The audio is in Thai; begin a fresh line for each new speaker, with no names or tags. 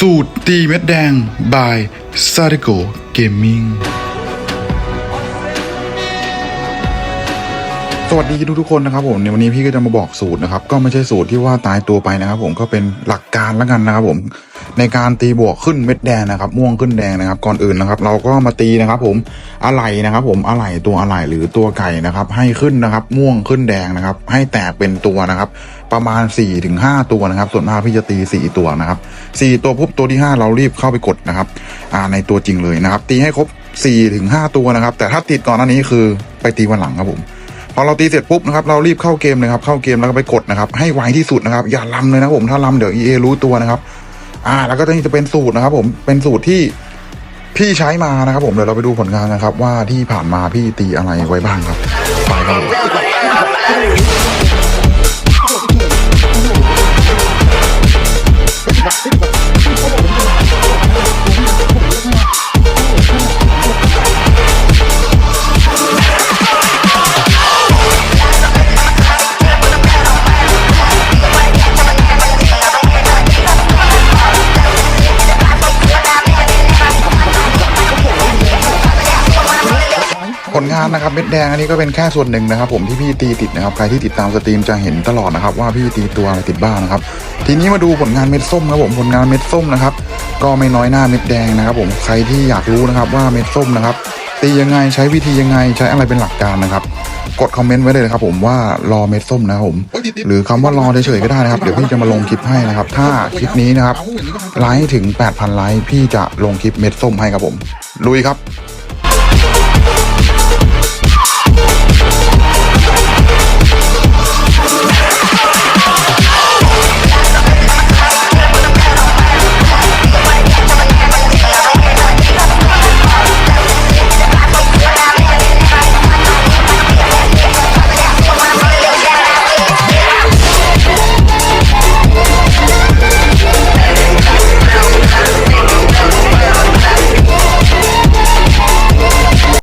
สูตรตีเม็ดแดงบายซา d ิโก สวัสดีทุกทุกๆคนนะครับผมในวันนี้พี่ก็จะมาบอกสูตรนะครับก็ไม่ใช่สูตรที่ว่าตายตัวไปนะครับ ผมก็เป็นหลักการแล้วกันนะครับผมในการตีบวกขึ้นเม็ดแดงนะครับ ม่วงขึ้นแดงนะครับ ก่อนอื่นนะครับ เราก็มาตีนะครับ ผมอะไหล่นะครับ ผมอะไหล่ตัวอะไหล่หรือตัวไก่นะครับ ให้ขึ้นนะครับ ม่วงขึ้นแดงนะครับ ให้แตกเป็นตัวนะครับ ประมาณ4ี่ถึงห้าตัวนะครับ ส่วนมากพี่จะตีสี่ตัวนะครับสี่ตัวปุ๊บตัวที่ห้าเรารีบเข้าไปกดนะครับอ่าในตัวจริงเลยนะครับ ตีให้ครบ4ี่ถึงห้าตัวนะครับ แต่ถ้าติดก่อนหน้านี้คือไปตีวันหลังครับผม พอเราตีเสร็จปุ๊บนะครับเรารีบเข้าเกมเลยครับเข้าเกมแล้วก็ไปกดนะครับให้ไวที่สุดนะครับอย่าล้ำเลยนะผมถ้าล้ำเดี๋ยว EA รู้ตัวนะครับอ่าแล้วก็นี่จะเป็นสูตรนะครับ ผมเป็นสูตรที่พี่ใช้มานะครับ ผมเดี๋ยวเราไปดูผลงานนะครับ ว่าที่ผ่านมาพี่ตีอะไรไว้บ้างครับไปครับ ลงานนะครับเม็ดแดงอันนี้ก็เป็นแค่ส่วนหนึ่งนะครับ ผมที่พี่ตีติดนะครับใครที่ติดตามสตรีมจะเห็นตลอดนะครับว่าพี่ตีตัวอะไรติดบ้างนะครับทีนี้มาดูผลงานเม็ดส้มครับผมผลงานเม็ดส้มนะครับก็ไม่น้อยหน้าเม็ดแดงนะครับ ผมใครที่อยากรู้นะครับว่าเม็ดส้มนะครับตียังไงใช้วิธียังไงใช้อะไรเป็นหลักการนะครับกดคอมเมนต์ไว้เลยนะครับผมว่ารอเม็ดส้มนะครับผม หรือคำว่ารอเฉยๆก็ได้นะครับ เดี๋ยวพี่จะมาลงคลิปให้นะครับ ถ้าคลิปนี้นะครับไลค์ถึง 8,000 ไลค์พี่จะลงคลิปเม็ดส้มให้ครับผมลุยครับ